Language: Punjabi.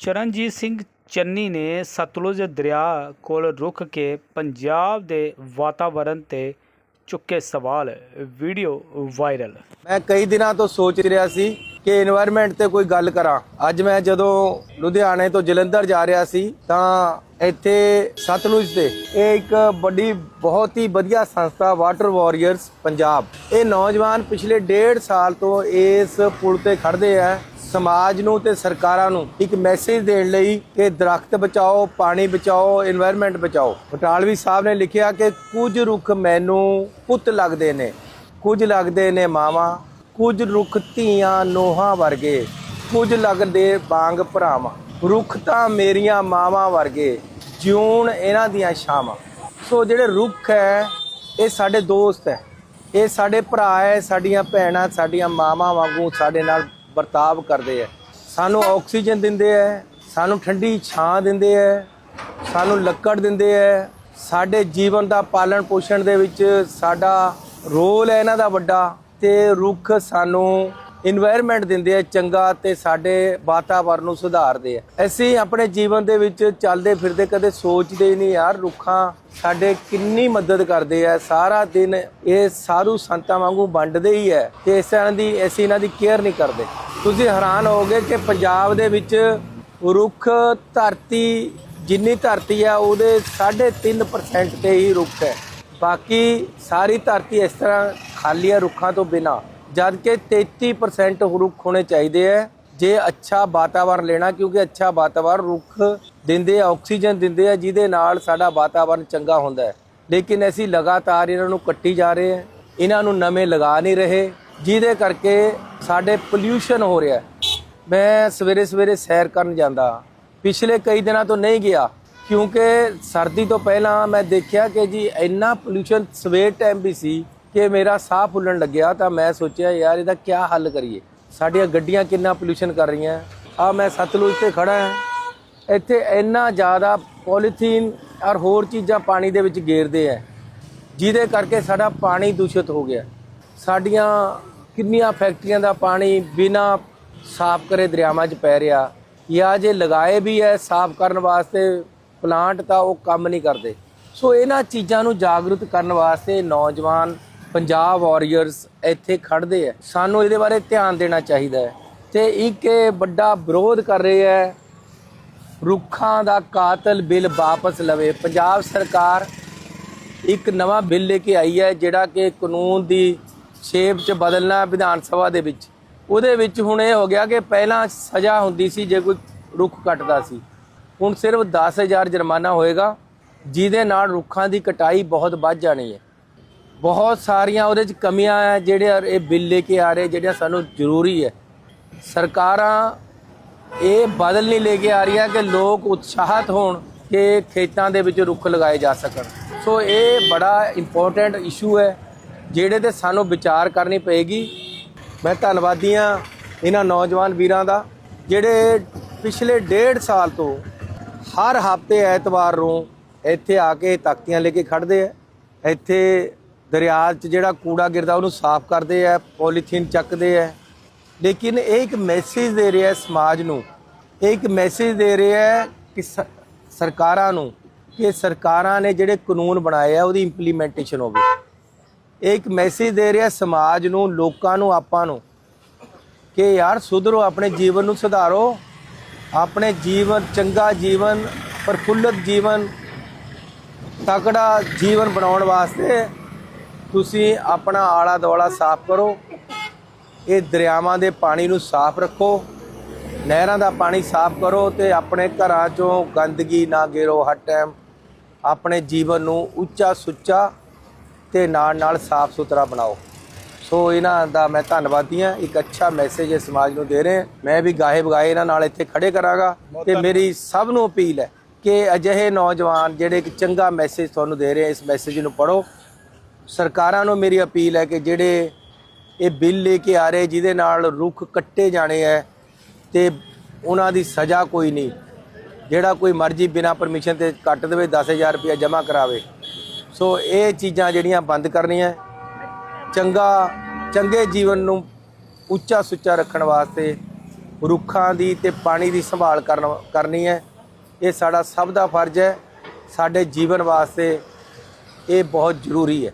ਚਰਨਜੀਤ ਸਿੰਘ ਚੰਨੀ ਨੇ ਸਤਲੁਜ ਦਰਿਆ ਕੋਲ ਰੁਕ ਕੇ ਪੰਜਾਬ ਦੇ ਵਾਤਾਵਰਣ ਤੇ ਚੁੱਕੇ ਸਵਾਲ। Video viral. ਮੈਂ ਕਈ ਦਿਨਾਂ ਤੋਂ ਸੋਚ ਰਿਹਾ ਸੀ ਕਿ এনवायरमेंट ਤੇ ਕੋਈ ਗੱਲ ਕਰਾਂ। ਅੱਜ ਮੈਂ ਜਦੋਂ ਲੁਧਿਆਣੇ ਤੋਂ ਜਲੰਧਰ ਜਾ ਰਿਹਾ ਸੀ, ਤਾਂ ਇੱਥੇ ਸਤਲੁਜ ਤੇ ਇਹ ਇੱਕ ਵੱਡੀ, ਬਹੁਤ ਹੀ ਵਧੀਆ ਸੰਸਥਾ ਵਾਟਰ ਵਾਰੀਅਰਸ ਪੰਜਾਬ। ਇਹ ਨੌਜਵਾਨ ਪਿਛਲੇ 1.5 ਸਾਲ ਤੋਂ ਇਸ ਪੁਲ ਤੇ ਖੜਦੇ ਆ। ਸਮਾਜ ਨੂੰ ਤੇ ਸਰਕਾਰਾਂ ਨੂੰ ਇੱਕ ਮੈਸੇਜ ਦੇਣ ਲਈ ਕਿ ਦਰਖਤ ਬਚਾਓ, ਪਾਣੀ ਬਚਾਓ এনवायरमेंट ਬਚਾਓ। ਪਟਾਲਵੀ ਸਾਹਿਬ ਨੇ ਲਿਖਿਆ ਕਿ ਕੁਝ ਰੁੱਖ ਮੈਨੂੰ ਪੁੱਤ ਲੱਗਦੇ ਨੇ, ਕੁਝ ਲੱਗਦੇ ਨੇ ਮਾਵਾ, ਕੁਝ ਰੁੱਖ ਧੀਆਂ ਨੋਹਾਂ ਵਰਗੇ, ਕੁਝ ਲੱਗਦੇ ਬਾਂਗ ਭਰਾਵਾਂ। ਰੁੱਖ ਤਾਂ ਮੇਰੀਆਂ ਮਾਵਾਂ ਵਰਗੇ, ਜਿਉਣ ਇਹਨਾਂ ਦੀਆਂ ਛਾਵਾਂ। ਸੋ ਜਿਹੜੇ ਰੁੱਖ ਹੈ, ਇਹ ਸਾਡੇ ਦੋਸਤ ਹੈ। ਇਹ ਸਾਡੇ ਭਰਾ ਹੈ, ਸਾਡੀਆਂ ਭੈਣਾਂ, ਸਾਡੀਆਂ ਮਾਵਾਂ ਵਾਂਗੂ ਸਾਡੇ ਨਾਲ ਵਰਤਾਵ ਕਰਦੇ ਆ ਸਾਨੂੰ ਆਕਸੀਜਨ ਦਿੰਦੇ ਆ ਸਾਨੂੰ ਠੰਡੀ ਛਾਂ ਦਿੰਦੇ ਆ ਸਾਨੂੰ ਲੱਕੜ ਦਿੰਦੇ ਆ ਸਾਡੇ ਜੀਵਨ ਦਾ ਪਾਲਣ ਪੋਸ਼ਣ ਦੇ ਵਿੱਚ ਸਾਡਾ ਰੋਲ ਹੈ ਇਹਨਾਂ ਦਾ ਵੱਡਾ ਤੇ ਰੁੱਖ ਸਾਨੂੰ এনवायरमेंट ਦਿੰਦੇ ਆ ਚੰਗਾ ਤੇ ਸਾਡੇ ਵਾਤਾਵਰਨ ਨੂੰ ਸੁਧਾਰਦੇ ਆ ਅਸੀਂ ਆਪਣੇ ਜੀਵਨ ਦੇ ਵਿੱਚ ਚੱਲਦੇ ਫਿਰਦੇ ਕਦੇ ਸੋਚਦੇ ਹੀ ਨਹੀਂ ਯਾਰ ਰੁੱਖਾਂ ਸਾਡੇ ਕਿੰਨੀ ਮਦਦ ਕਰਦੇ ਆ ਸਾਰਾ ਦਿਨ ਇਹ ਸਾਰੂ ਸੰਤਾਂ ਵਾਂਗੂ ਵੰਡਦੇ ਹੀ ਐ ਤੇ ਤਰ੍ਹਾਂ ਦੀ ਅਸੀਂ ਇਹਨਾਂ ਦੀ ਕੇਅਰ ਨਹੀਂ ਕਰਦੇ। ਤੁਸੀਂ ਹੈਰਾਨ ਹੋਵੋਗੇ ਕਿ ਪੰਜਾਬ ਦੇ ਵਿੱਚ ਰੁੱਖ ਧਰਤੀ ਜਿੰਨੀ ਧਰਤੀ ਆ, ਉਹਦੇ 3.5% ਤੇ ਹੀ ਰੁੱਖ ਹੈ। ਬਾਕੀ ਸਾਰੀ ਧਰਤੀ ਇਸ ਤਰ੍ਹਾਂ ਖਾਲੀ ਹੈ ਰੁੱਖਾਂ ਤੋਂ ਬਿਨਾ। ਜਦ ਕਿ 33% ਰੁੱਖ ਹੋਣੇ ਚਾਹੀਦੇ ਹੈ ਜੇ ਅੱਛਾ ਵਾਤਾਵਰਣ ਲੈਣਾ, ਕਿਉਂਕਿ ਅੱਛਾ ਵਾਤਾਵਰਣ ਰੁੱਖ ਦਿੰਦੇ ਆ, ਆਕਸੀਜਨ ਦਿੰਦੇ ਆ, ਜਿਹਦੇ ਨਾਲ ਸਾਡਾ ਵਾਤਾਵਰਣ ਚੰਗਾ ਹੁੰਦਾ ਹੈ। ਲੇਕਿਨ ਅਸੀਂ ਲਗਾਤਾਰ ਇਹਨਾਂ ਨੂੰ ਕੱਟੀ ਜਾ ਰਹੇ ਹਾਂ। ਇਹਨਾਂ ਨੂੰ ਨਵੇਂ ਲਗਾ ਨਹੀਂ ਰਹੇ। ਜਿਹਦੇ ਕਰਕੇ ਸਾਡੇ ਪੋਲਿਊਸ਼ਨ ਹੋ ਰਿਹਾ ਮੈਂ ਸਵੇਰੇ ਸਵੇਰੇ ਸੈਰ ਕਰਨ ਜਾਂਦਾ। ਪਿਛਲੇ ਕਈ ਦਿਨਾਂ ਤੋਂ ਨਹੀਂ ਗਿਆ, ਕਿਉਂਕਿ ਸਰਦੀ ਤੋਂ ਪਹਿਲਾਂ ਮੈਂ ਦੇਖਿਆ ਕਿ ਜੀ ਇੰਨਾ ਪੋਲੂਸ਼ਨ ਸਵੇਰ ਟਾਈਮ ਵੀ ਸੀ ਕਿ ਮੇਰਾ ਸਾਹ ਫੁੱਲਣ ਲੱਗਿਆ, ਤਾਂ ਮੈਂ ਸੋਚਿਆ, ਯਾਰ, ਇਹਦਾ ਕੀ ਹੱਲ ਕਰੀਏ? ਸਾਡੀਆਂ ਗੱਡੀਆਂ ਕਿੰਨਾ ਪੋਲੂਸ਼ਨ ਕਰ ਰਹੀਆਂ? ਆ ਮੈਂ ਸਤਲੁਜ ਤੇ ਖੜਾ ਹਾਂ। ਇੱਥੇ ਇੰਨਾ ਜ਼ਿਆਦਾ ਪੋਲੀਥੀਨ ਔਰ ਹੋਰ ਚੀਜ਼ਾਂ ਪਾਣੀ ਦੇ ਵਿੱਚ ਗੇਰਦੇ ਆ। ਜਿਹਦੇ ਕਰਕੇ ਸਾਡਾ ਪਾਣੀ ਦੂਸ਼ਿਤ ਹੋ ਗਿਆ। ਸਾਡੀਆਂ ਕਿੰਨੀਆਂ ਫੈਕਟਰੀਆਂ ਦਾ ਪਾਣੀ ਬਿਨਾ ਸਾਫ਼ ਕਰੇ ਦਰਿਆਵਾਂ 'ਚ ਪੈ ਰਿਹਾ, ਜਾਂ ਜੇ ਲਗਾਏ ਵੀ ਹੈ ਸਾਫ਼ ਕਰਨ ਵਾਸਤੇ ਪਲਾਂਟ ਤਾਂ ਉਹ ਕੰਮ ਨਹੀਂ ਕਰਦੇ। ਸੋ ਇਹਨਾਂ ਚੀਜ਼ਾਂ ਨੂੰ ਜਾਗਰੂਕ ਕਰਨ ਵਾਸਤੇ ਨੌਜਵਾਨ ਪੰਜਾਬ ਵਾਰੀਅਰਸ ਇੱਥੇ ਖੜਦੇ ਆ ਸਾਨੂੰ ਇਹਦੇ ਬਾਰੇ ਧਿਆਨ ਦੇਣਾ ਚਾਹੀਦਾ ਹੈ ਤੇ ਇੱਕ ਇਹ ਵੱਡਾ ਵਿਰੋਧ ਕਰ ਰਹੇ ਹੈ ਰੁੱਖਾਂ ਦਾ ਕਾਤਲ ਬਿੱਲ ਵਾਪਸ ਲਵੇ। ਪੰਜਾਬ ਸਰਕਾਰ ਇੱਕ ਨਵਾਂ ਬਿੱਲ ਲੈ ਕੇ ਆਈ ਹੈ ਜਿਹੜਾ ਕਿ ਕਾਨੂੰਨ ਦੀ ਸ਼ੇਪ 'ਚ ਬਦਲਣਾ ਵਿਧਾਨ ਸਭਾ ਦੇ ਵਿੱਚ। ਉਹਦੇ ਵਿੱਚ ਹੁਣ ਇਹ ਹੋ ਗਿਆ ਕਿ ਪਹਿਲਾਂ ਸਜ਼ਾ ਹੁੰਦੀ ਸੀ ਜੇ ਕੋਈ ਰੁੱਖ ਕੱਟਦਾ ਸੀ। ਹੁਣ ਸਿਰਫ 10000 ਜੁਰਮਾਨਾ ਹੋਏਗਾ, ਜਿਹਦੇ ਨਾਲ ਰੁੱਖਾਂ ਦੀ ਕਟਾਈ ਬਹੁਤ ਵੱਧ ਜਾਣੀ ਹੈ। ਬਹੁਤ ਸਾਰੀਆਂ ਉਹਦੇ 'ਚ ਕਮੀਆਂ ਹੈ, ਜਿਹੜੇ ਇਹ ਬਿੱਲ ਲੈ ਕੇ ਆ ਰਹੇ, ਜਿਹੜੀਆਂ ਸਾਨੂੰ ਜ਼ਰੂਰੀ ਹੈ। ਸਰਕਾਰਾਂ ਇਹ ਬਦਲ ਨਹੀਂ ਲੈ ਕੇ ਆ ਰਹੀਆਂ ਕਿ ਲੋਕ ਉਤਸ਼ਾਹਤ ਹੋਣ ਕਿ ਖੇਤਾਂ ਦੇ ਵਿੱਚ ਰੁੱਖ ਲਗਾਏ ਜਾ ਸਕਣ। ਸੋ ਇਹ ਬੜਾ ਇੰਪੋਰਟੈਂਟ ਇਸ਼ੂ ਹੈ। ਜਿਹੜੇ ਤੇ ਸਾਨੂੰ ਵਿਚਾਰ ਕਰਨੀ ਪਏਗੀ। ਮੈਂ ਧੰਨਵਾਦੀ ਹਾਂ ਇਹਨਾਂ ਨੌਜਵਾਨ ਵੀਰਾਂ ਦਾ, ਜਿਹੜੇ ਪਿਛਲੇ ਡੇਢ ਸਾਲ ਤੋਂ ਹਰ ਹਫ਼ਤੇ ਐਤਵਾਰ ਨੂੰ ਇੱਥੇ ਆ ਕੇ ਤਖਤੀਆਂ ਲੈ ਕੇ ਖੜਦੇ ਆ। ਇੱਥੇ ਦਰਿਆ 'ਚ ਜਿਹੜਾ ਕੂੜਾ ਗਿਰਦਾ, ਉਹਨੂੰ ਸਾਫ਼ ਕਰਦੇ ਆ, ਪੋਲੀਥੀਨ ਚੱਕਦੇ ਆ। ਲੇਕਿਨ ਇਹ ਇੱਕ ਮੈਸੇਜ ਦੇ ਰਿਹਾ ਸਮਾਜ ਨੂੰ। ਇਹ ਇੱਕ ਮੈਸੇਜ ਦੇ ਰਿਹਾ ਹੈ ਕਿ ਸਰਕਾਰਾਂ ਨੂੰ, ਕਿ ਸਰਕਾਰਾਂ ਨੇ ਜਿਹੜੇ ਕਾਨੂੰਨ ਬਣਾਏ ਆ, ਉਹਦੀ ਇੰਪਲੀਮੈਂਟੇਸ਼ਨ ਹੋਵੇ। ਇਹ ਇੱਕ ਮੈਸੇਜ ਦੇ ਰਿਹਾ ਸਮਾਜ ਨੂੰ, ਲੋਕਾਂ ਨੂੰ, ਆਪਾਂ ਨੂੰ ਕਿ ਯਾਰ ਸੁਧਰੋ, ਆਪਣੇ ਜੀਵਨ ਨੂੰ ਸੁਧਾਰੋ। ਆਪਣੇ ਜੀਵਨ, ਚੰਗਾ ਜੀਵਨ, ਪ੍ਰਫੁੱਲਤ ਜੀਵਨ, ਤਕੜਾ ਜੀਵਨ ਬਣਾਉਣ ਵਾਸਤੇ ਤੁਸੀਂ ਆਪਣਾ ਆਲਾ ਦੁਆਲਾ ਸਾਫ਼ ਕਰੋ। ਇਹ ਦਰਿਆਵਾਂ ਦੇ ਪਾਣੀ ਨੂੰ ਸਾਫ਼ ਰੱਖੋ। ਨਹਿਰਾਂ ਦਾ ਪਾਣੀ ਸਾਫ਼ ਕਰੋ ਤੇ ਆਪਣੇ ਘਰਾਂ 'ਚੋਂ ਗੰਦਗੀ ਨਾ ਗੇਰੋ ਹਰ ਟਾਈਮ। ਆਪਣੇ ਜੀਵਨ ਨੂੰ ਉੱਚਾ ਸੁੱਚਾ ਤੇ ਨਾਲ ਨਾਲ ਸਾਫ਼ ਸੁਥਰਾ ਬਣਾਓ। ਸੋ ਇਹਨਾਂ ਦਾ ਮੈਂ ਧੰਨਵਾਦੀ ਹਾਂ। ਇੱਕ ਅੱਛਾ ਮੈਸੇਜ ਇਹ ਸਮਾਜ ਨੂੰ ਦੇ ਰਹੇ ਮੈਂ ਵੀ ਗਾਹੇ ਬਗਾਏ ਇਹਨਾਂ ਨਾਲ ਇੱਥੇ ਖੜੇ ਕਰਾਂਗਾ ਤੇ ਮੇਰੀ ਸਭ ਨੂੰ ਅਪੀਲ ਹੈ ਕਿ ਅਜਿਹੇ ਨੌਜਵਾਨ ਜਿਹੜੇ ਇੱਕ ਚੰਗਾ ਮੈਸੇਜ ਤੁਹਾਨੂੰ ਦੇ ਰਹੇ ਇਸ ਮੈਸੇਜ ਨੂੰ ਪੜੋ ਸਰਕਾਰਾਂ ਨੂੰ ਮੇਰੀ ਅਪੀਲ ਹੈ ਕਿ ਜਿਹੜੇ ਇਹ ਬਿੱਲ ਲੈ ਕੇ ਆ ਰਹੇ ਜਿਹਦੇ ਨਾਲ ਰੁੱਖ ਕੱਟੇ ਜਾਣੇ ਹੈ ਤੇ ਉਹਨਾਂ ਦੀ ਸਜ਼ਾ ਕੋਈ ਨਹੀਂ। ਜਿਹੜਾ ਕੋਈ ਮਰਜ਼ੀ ਬਿਨਾ ਪਰਮਿਸ਼ਨ ਤੇ ਕੱਟ ਦੇਵੇ 10000 ਰੁਪਇਆ ਜਮ੍ਹਾਂ ਕਰਾਵੇ। ਸੋ ਇਹ ਚੀਜ਼ਾਂ ਜਿਹੜੀਆਂ ਬੰਦ ਕਰਨੀਆਂ ਚੰਗਾ, ਚੰਗੇ ਜੀਵਨ ਨੂੰ ਉੱਚਾ ਸੁੱਚਾ ਰੱਖਣ ਵਾਸਤੇ ਰੁੱਖਾਂ ਦੀ ਤੇ ਪਾਣੀ ਦੀ ਸੰਭਾਲ ਕਰਨ, ਕਰਨੀ ਹੈ। ਇਹ ਸਾਡਾ ਸਭ ਦਾ ਫਰਜ਼ ਹੈ। ਸਾਡੇ ਜੀਵਨ ਵਾਸਤੇ ਇਹ ਬਹੁਤ ਜ਼ਰੂਰੀ ਹੈ।